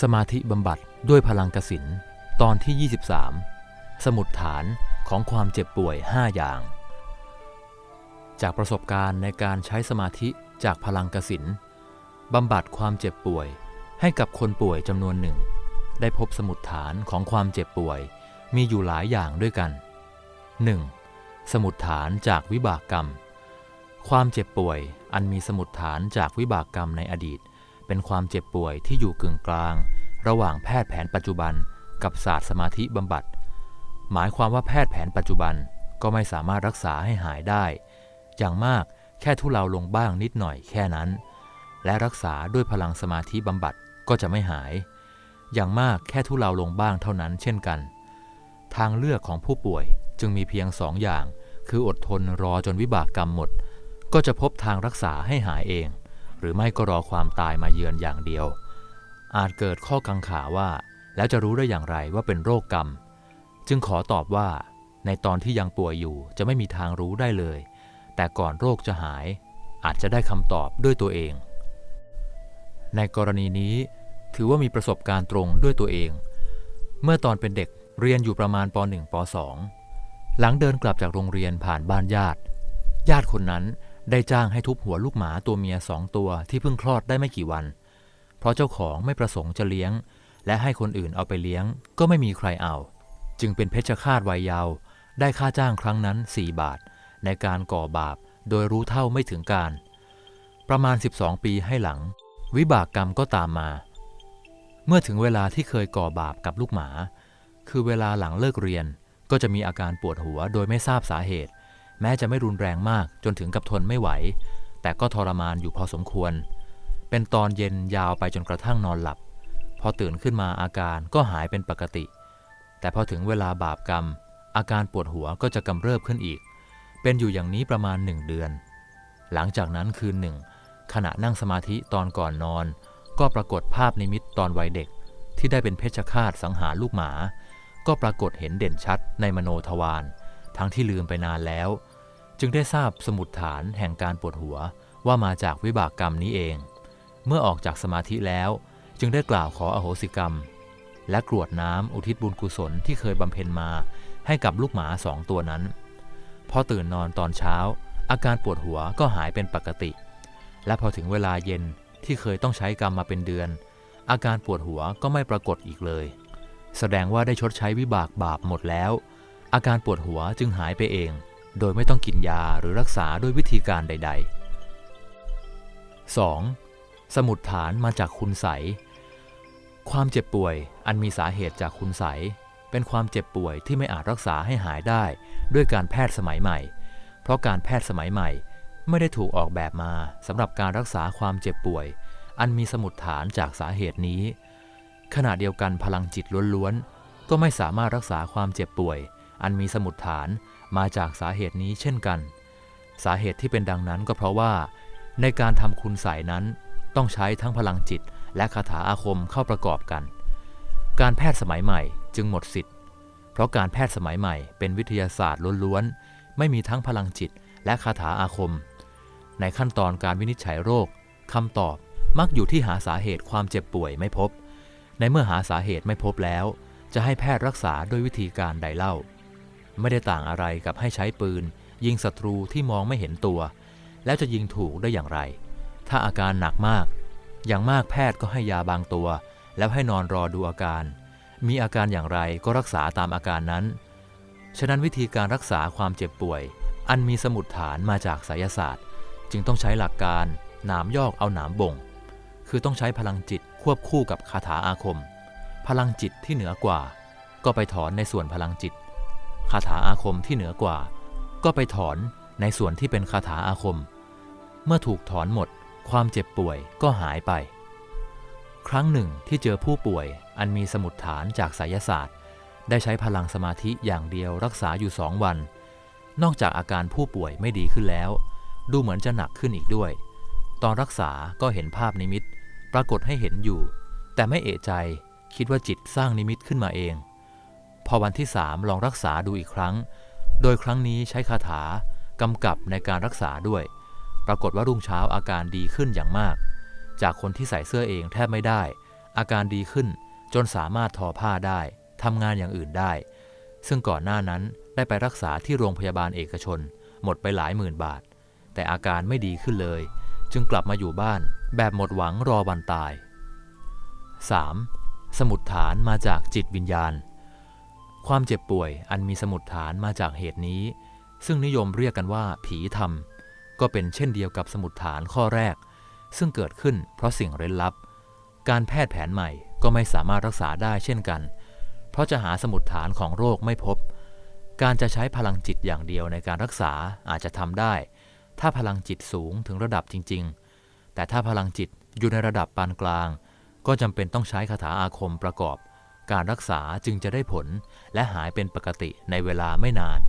สมาธิบำบัดด้วยพลังกสินตอนที่ 23 สมุดฐานของความเจ็บป่วย 5 อย่าง จากประสบการณ์ในการใช้สมาธิจากพลังกสินบำบัดความเจ็บป่วย ให้กับคนป่วยจำนวนหนึ่ง ได้พบสมุดฐานของความเจ็บป่วยมีอยู่หลายอย่างด้วยกัน 1. สมุดฐานจากวิบากกรรม ความเจ็บป่วยอันมีสมุดฐานจากวิบากกรรมในอดีต เป็นความเจ็บป่วยที่อยู่กึ่งกลาง ระหว่างแพทย์แผนปัจจุบัน กับศาสตร์สมาธิบำบัด หมายความว่าแพทย์แผนปัจจุบันก็ไม่สามารถรักษาให้หายได้ อย่างมากแค่ทุเลาลงบ้างนิดหน่อยแค่นั้น และรักษาด้วยพลังสมาธิบำบัดก็จะไม่หาย อย่างมากแค่ทุเลาลงบ้างเท่านั้นเช่นกัน ทางเลือกของผู้ป่วยจึงมีเพียงสองอย่าง คืออดทนรอจนวิบากกรรมหมด ก็จะพบทางรักษาให้หายเอง หรือไม่ก็รอความตายมาเยือนอย่างเดียว อาจเกิดข้อกังขาว่า แล้วจะรู้ได้อย่างไรว่าเป็นโรคกรรม จึงขอตอบว่า ในตอนที่ยังป่วยอยู่จะไม่มีทางรู้ได้เลย แต่ก่อนโรคจะหาย อาจจะได้คำตอบด้วยตัวเอง ในกรณีนี้ถือว่ามีประสบการณ์ตรงด้วยตัวเอง เมื่อตอนเป็นเด็กเรียนอยู่ประมาณป .1 ป .2 หลังเดินกลับจากโรงเรียนผ่านบ้านญาติ ญาติคนนั้น ได้จ้างให้ทุบหัวลูกหมาตัวเมียสองตัวที่เพิ่งคลอดได้ไม่กี่วัน เพราะเจ้าของไม่ประสงค์จะเลี้ยง และให้คนอื่นเอาไปเลี้ยง ก็ไม่มีใครเอา จึงเป็นเพชฌฆาตวัยเยาว์ได้ค่าจ้างครั้งนั้น 4 บาท ในการก่อบาปโดยรู้เท่าไม่ถึงการ ประมาณ 12 ปีให้หลัง วิบากกรรมก็ตามมา เมื่อถึงเวลาที่เคยก่อบาปกับลูกหมา คือเวลาหลังเลิกเรียนก็จะมีอาการปวดหัวโดยไม่ทราบสาเหตุ แม้จะไม่รุนแรงมากจนถึงกับทนไม่ไหว แต่ก็ทรมานอยู่พอสมควร เป็นตอนเย็นยาวไปจนกระทั่งนอนหลับ พอตื่นขึ้นมาอาการก็หายเป็นปกติ แต่พอถึงเวลาบาปกรรม อาการปวดหัวก็จะกำเริบขึ้นอีก เป็นอยู่อย่างนี้ประมาณหนึ่งเดือน หลังจากนั้นคืนหนึ่งขณะนั่งสมาธิตอนก่อนนอน ก็ปรากฏภาพนิมิตตอนวัยเด็ก ที่ได้เป็นเพชฌฆาตสังหารลูกหมา ก็ปรากฏเห็นเด่นชัดในมโนทวารทั้งที่ลืมไปนานแล้ว จึงได้ทราบสมุดฐานแห่งการปวดหัวว่ามาจากวิบากกรรมนี้เอง เมื่อออกจากสมาธิแล้ว จึงได้กล่าวขออโหสิกรรม และกรวดน้ำอุทิศบุญกุศลที่เคยบำเพ็ญมาให้กับลูกหมาสองตัวนั้น พอตื่นนอนตอนเช้า อาการปวดหัวก็หายเป็นปกติ และพอถึงเวลาเย็นที่เคยต้องใช้กรรมมาเป็นเดือน อาการปวดหัวก็ไม่ปรากฏอีกเลย แสดงว่าได้ชดใช้วิบากบาปหมดแล้ว อาการปวดหัวจึงหายไปเอง โดยไม่ต้องกินยาหรือรักษาด้วยวิธีการใด ๆ 2. สมุดฐานมาจากคุณใส ความเจ็บป่วยอันมีสาเหตุจากคุณใส เป็นความเจ็บป่วยที่ไม่อาจรักษาให้หายได้ด้วยการแพทย์สมัยใหม่ เพราะการแพทย์สมัยใหม่ ไม่ได้ถูกออกแบบมาสำหรับการรักษาความเจ็บป่วย อันมีสมุดฐานจากสาเหตุนี้ ขณะเดียวกันพลังจิตล้วนๆก็ไม่สามารถรักษาความเจ็บป่วย อันมีสมุดฐานมาจากสาเหตุนี้เช่นกัน สาเหตุที่เป็นดังนั้นก็เพราะว่า ในการทำคุณใส่นั้นต้องใช้ทั้งพลังจิตและคาถาอาคมเข้าประกอบกัน การแพทย์สมัยใหม่จึงหมดสิทธิ์ เพราะการแพทย์สมัยใหม่เป็นวิทยาศาสตร์ล้วนๆ ไม่มีทั้งพลังจิตและคาถาอาคม ในขั้นตอนการวินิจฉัยโรคคำตอบมักอยู่ที่หาสาเหตุความเจ็บป่วยไม่พบ ในเมื่อหาสาเหตุไม่พบแล้ว จะให้แพทย์รักษาด้วยวิธีการใดเล่า ไม่ได้ต่างอะไรกับให้ใช้ปืน ยิงศัตรูที่มองไม่เห็นตัว แล้วจะยิงถูกได้อย่างไร ถ้าอาการหนักมาก อย่างมากแพทย์ก็ให้ยาบางตัว แล้วให้นอนรอดูอาการ มีอาการอย่างไรก็รักษาตามอาการนั้น ฉะนั้นวิธีการรักษาความเจ็บป่วย อันมีสมุดฐานมาจากไสยศาสตร์ จึงต้องใช้หลักการหนามยอกเอาหนามบ่ง คือต้องใช้พลังจิตควบคู่กับคาถาอาคม พลังจิตที่เหนือกว่า ก็ไปถอนในส่วนพลังจิต คาถาอาคมที่เหนือกว่า ก็ไปถอนในส่วนที่เป็นคาถาอาคม เมื่อถูกถอนหมด ความเจ็บป่วยก็หายไป ครั้งหนึ่งที่เจอผู้ป่วยอันมีสมุดฐานจากไสยศาสตร์ ได้ใช้พลังสมาธิอย่างเดียวรักษาอยู่สองวัน นอกจากอาการผู้ป่วยไม่ดีขึ้นแล้ว ดูเหมือนจะหนักขึ้นอีกด้วย ตอนรักษาก็เห็นภาพนิมิต ปรากฏให้เห็นอยู่ แต่ไม่เอะใจคิดว่าจิตสร้างนิมิตขึ้นมาเอง พอวันที่สามลองรักษาดูอีกครั้ง โดยครั้งนี้ใช้คาถากำกับในการรักษาด้วย ปรากฏว่ารุ่งเช้าอาการดีขึ้นอย่างมาก จากคนที่ใส่เสื้อเองแทบไม่ได้ อาการดีขึ้นจนสามารถทอผ้าได้ทำงานอย่างอื่นได้ ซึ่งก่อนหน้านั้นได้ไปรักษาที่โรงพยาบาลเอกชน หมดไปหลายหมื่นบาท แต่อาการไม่ดีขึ้นเลย จึงกลับมาอยู่บ้านแบบหมดหวังรอวันตาย 3. สมุดฐานมาจากจิตวิญญาณ ความเจ็บป่วยอันมีสมุดฐานมาจากเหตุนี้ ซึ่งนิยมเรียกกันว่า ผีทำก็เป็นเช่นเดียวกับสมุดฐานข้อแรก ซึ่งเกิดขึ้นเพราะสิ่งเร้นลับ การแพทย์แผนใหม่ก็ไม่สามารถรักษาได้เช่นกัน เพราะจะหาสมุดฐานของโรคไม่พบ การจะใช้พลังจิตอย่างเดียวในการรักษาอาจจะทำได้ ถ้าพลังจิตสูงถึงระดับจริง ๆ แต่ถ้าพลังจิตอยู่ในระดับปานกลาง ก็จำเป็นต้องใช้คาถาอาคมประกอบ การรักษาจึงจะได้ผลและหายเป็นปกติในเวลาไม่นาน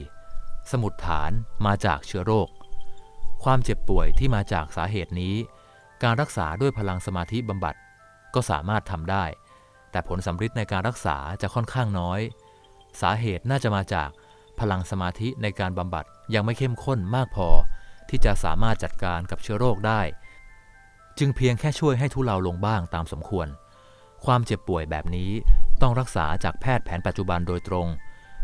4. สมุดฐานมาจากเชื้อโรค ความเจ็บป่วยที่มาจากสาเหตุนี้ การรักษาด้วยพลังสมาธิบำบัดก็สามารถทำได้ แต่ผลสำฤทธิ์ในการรักษาจะค่อนข้างน้อย สาเหตุน่าจะมาจากพลังสมาธิในการบำบัดยังไม่เข้มข้นมากพอ ที่จะสามารถจัดการกับเชื้อโรคได้ จึงเพียงแค่ช่วยให้ทุเลาลงบ้างตามสมควร ความเจ็บป่วยแบบนี้ต้องรักษาจากแพทย์แผนปัจจุบันโดยตรง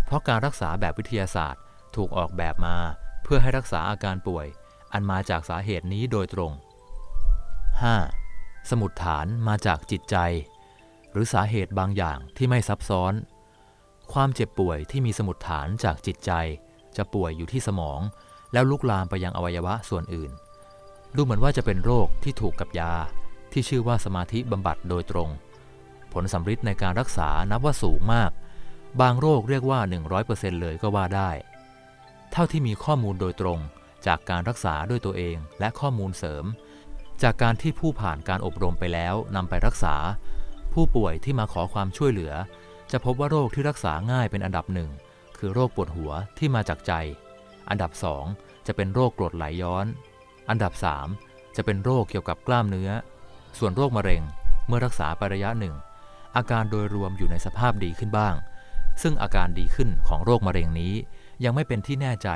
เพราะการรักษาแบบวิทยาศาสตร์ถูกออกแบบมา เพื่อให้รักษาอาการป่วย อันมาจากสาเหตุนี้โดยตรง 5. สมุดฐานมาจากจิตใจ หรือสาเหตุบางอย่างที่ไม่ซับซ้อน ความเจ็บป่วยที่มีสมุดฐานจากจิตใจ จะป่วยอยู่ที่สมอง แล้วลุกลามไปยังอวัยวะส่วนอื่น ดูเหมือนว่าจะเป็นโรคที่ถูกกับยา ที่ชื่อว่าสมาธิบำบัดโดยตรง ผลสำฤทธิ์ในการรักษานับว่าสูงมาก บางโรคเรียกว่า 100%เลยก็ว่าได้ เท่าที่มีข้อมูลโดยตรงจากการรักษาด้วยตัวเองและข้อมูลเสริม จากการที่ผู้ผ่านการอบรมไปแล้วนำไปรักษา ผู้ป่วยที่มาขอความช่วยเหลือ จะพบว่าโรคที่รักษาง่ายเป็นอันดับหนึ่งคือโรคปวดหัวที่มาจากใจ อันดับ 2 จะเป็นโรคกรดไหลย้อน อันดับ 3 จะเป็นโรคเกี่ยวกับกล้ามเนื้อ ส่วนโรคมะเร็ง เมื่อรักษาไประยะหนึ่ง อาการโดยรวมอยู่ในสภาพดีขึ้นบ้าง ซึ่งอาการดีขึ้นของโรคมะเร็งนี้ ยังไม่เป็นที่แน่ใจ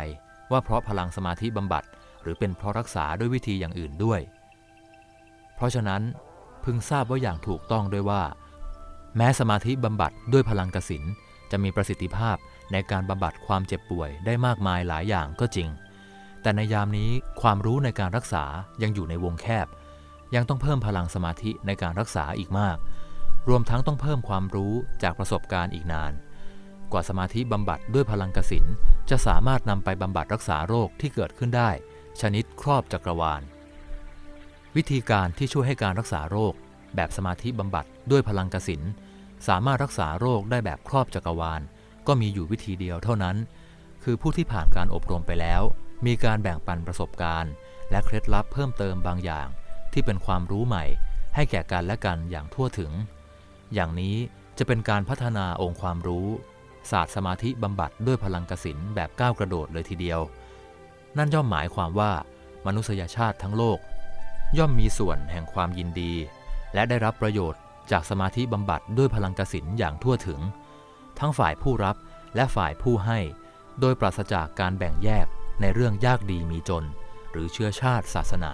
ว่าเพราะพลังสมาธิบำบัด หรือเป็นเพราะรักษาด้วยวิธีอย่างอื่นด้วย เพราะฉะนั้นพึงทราบว่าอย่างถูกต้องด้วยว่า แม้สมาธิบำบัดด้วยพลังกสินจะมีประสิทธิภาพในการบำบัดความเจ็บป่วยได้มากมายหลายอย่างก็จริง แต่ในยามนี้ความรู้ในการรักษายังอยู่ในวงแคบ ยังต้องเพิ่มพลังสมาธิในการรักษาอีกมาก รวมทั้งต้องเพิ่มความรู้จากประสบการณ์อีกนาน กว่าสมาธิบำบัดด้วยพลังกสินจะสามารถนำไปบำบัดรักษาโรคที่เกิดขึ้นได้ ชนิดครอบจักรวาล วิธีการที่ช่วยให้การรักษาโรค แบบสมาธิบำบัดด้วยพลังกสินสามารถรักษาโรคได้แบบครอบจักรวาล ก็มีอยู่วิธีเดียวเท่านั้น คือผู้ที่ผ่านการอบรมไปแล้ว มีการแบ่งปันประสบการณ์ และเคล็ดลับเพิ่มเติมบางอย่าง ที่เป็นความรู้ใหม่ ให้แก่กันและกันอย่างทั่วถึง อย่างนี้จะเป็นการพัฒนาองค์ความรู้ ศาสตร์สมาธิบำบัดด้วยพลังกสินแบบก้าวกระโดดเลยทีเดียว นั่นย่อมหมายความว่ามนุษยชาติทั้งโลก ย่อมมีส่วนแห่งความยินดี และได้รับประโยชน์จากสมาธิบำบัดด้วยพลังกสินอย่างทั่วถึง ทั้งฝ่ายผู้รับและฝ่ายผู้ให้ โดยปราศจากการแบ่งแยกในเรื่องยากดีมีจน หรือเชื้อชาติศาสนา